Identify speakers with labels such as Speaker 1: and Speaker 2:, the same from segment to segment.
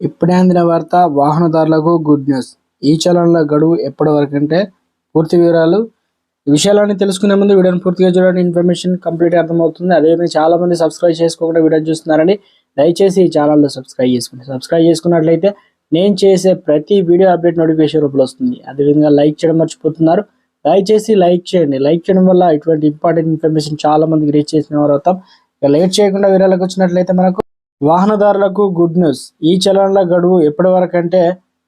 Speaker 1: ఇప్పుడే అందిన వార్త? వాహనదారులకు గుడ్ న్యూస్ ఈ చలనల గడువు ఎప్పటి వరకు అంటే పూర్తి వివరాలు. విషయాలన్నీ తెలుసుకునే ముందు వీడియోని పూర్తిగా చూడండి. ఇన్ఫర్మేషన్ కంప్లీట్ అర్థమవుతుంది. అదేవిధంగా చాలా మంది సబ్స్క్రైబ్ చేసుకోకుండా వీడియో చూస్తున్నారండి. దయచేసి ఈ ఛానల్లో సబ్స్క్రైబ్ చేసుకోండి. సబ్స్క్రైబ్ చేసుకున్నట్లయితే నేను చేసే ప్రతి వీడియో అప్డేట్ నోటిఫికేషన్ రూపంలో వస్తుంది. అదేవిధంగా లైక్ చేయడం మర్చిపోతున్నారు. దయచేసి లైక్ చేయండి. లైక్ చేయడం వల్ల ఇటువంటి ఇంపార్టెంట్ ఇన్ఫర్మేషన్ చాలా మందికి రీచ్ చేసిన వారు అవుతాం. ఇక లేట్ చేయకుండా వీరాలకు వచ్చినట్లయితే మనకు వాహనదారులకు గుడ్ న్యూస్ ఈ చలనల గడువు ఎప్పటి వరకంటే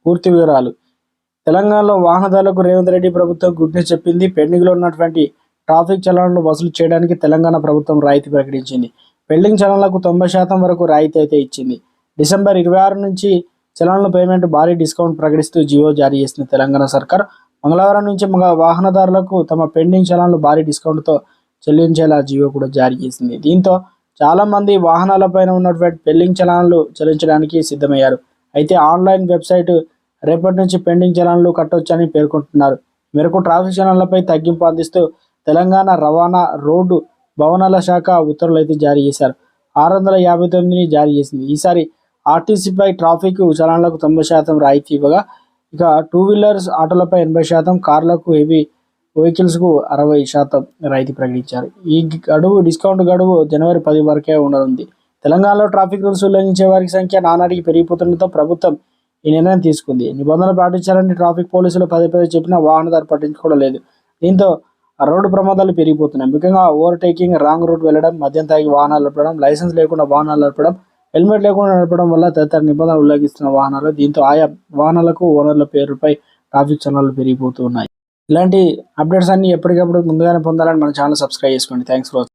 Speaker 1: పూర్తి వివరాలు. తెలంగాణలో వాహనదారులకు రేవంత్ రెడ్డి ప్రభుత్వం గుడ్ న్యూస్ చెప్పింది. పెండింగ్లో ఉన్నటువంటి ట్రాఫిక్ చలనాలను వసూలు చేయడానికి తెలంగాణ ప్రభుత్వం రాయితీ ప్రకటించింది. పెండింగ్ చలనాలకు తొంభై శాతం వరకు రాయితీ అయితే ఇచ్చింది. డిసెంబర్ ఇరవై ఆరు నుంచి చలనాల పేమెంట్ భారీ డిస్కౌంట్ ప్రకటిస్తూ జియో జారీ చేసింది తెలంగాణ సర్కార్. మంగళవారం నుంచి మగ వాహనదారులకు తమ పెండింగ్ చలనాలు భారీ డిస్కౌంట్తో చెల్లించేలా జియో కూడా జారీ చేసింది. దీంతో చాలా మంది వాహనాలపైన ఉన్నటువంటి పెండింగ్ చలాన్లు చెల్లించడానికి సిద్ధమయ్యారు. అయితే ఆన్లైన్ వెబ్సైట్ రేపటి నుంచి పెండింగ్ చలాన్లు కట్టొచ్చని పేర్కొంటున్నారు. మేరకు ట్రాఫిక్ చలనాలపై తగ్గింపు అందిస్తూ తెలంగాణ రవాణా రోడ్డు భవనాల శాఖ ఉత్తర్వులు అయితే జారీ చేశారు. ఆరు వందల యాభై తొమ్మిదిని జారీ చేసింది. ఈసారి ఆర్టీసీపై ట్రాఫిక్ చలనాలకు తొంభై శాతం రాయితీ ఇవ్వగా ఇక టూ వీలర్స్ ఆటోలపై ఎనభై శాతం కార్లకు హెవీ వెహికల్స్కు అరవై శాతం రాయితీ ప్రకటించారు. ఈ గడువు డిస్కౌంట్ గడువు జనవరి పది వరకే ఉండనుంది. తెలంగాణలో ట్రాఫిక్ రూల్స్ ఉల్లంఘించే వారి సంఖ్య నానాటికి పెరిగిపోతుండటంతో ప్రభుత్వం ఈ నిర్ణయం తీసుకుంది. నిబంధనలు పాటించాలని ట్రాఫిక్ పోలీసులు పదే పదే చెప్పినా వాహనదారు పట్టించుకోవడం లేదు. దీంతో రోడ్డు ప్రమాదాలు పెరిగిపోతున్నాయి. ముఖ్యంగా ఓవర్టేకింగ్ రాంగ్ రూట్ వెళ్ళడం మద్యం తాగి వాహనాలు నడపడం లైసెన్స్ లేకుండా వాహనాలు నడపడం హెల్మెట్ లేకుండా నడపడం వల్ల తదితర నిబంధనలు ఉల్లంఘిస్తున్న వాహనాలు దీంతో ఆయా వాహనాలకు ఓనర్ల పేరుపై ట్రాఫిక్ చలనాలు పెరిగిపోతున్నాయి. ఇలాంటి అప్డేట్స్ అన్ని ఎప్పటికప్పుడు ముందుగానే పొందాలని మన ఛానల్ సబ్స్క్రైబ్ చేసుకోండి. Thanks for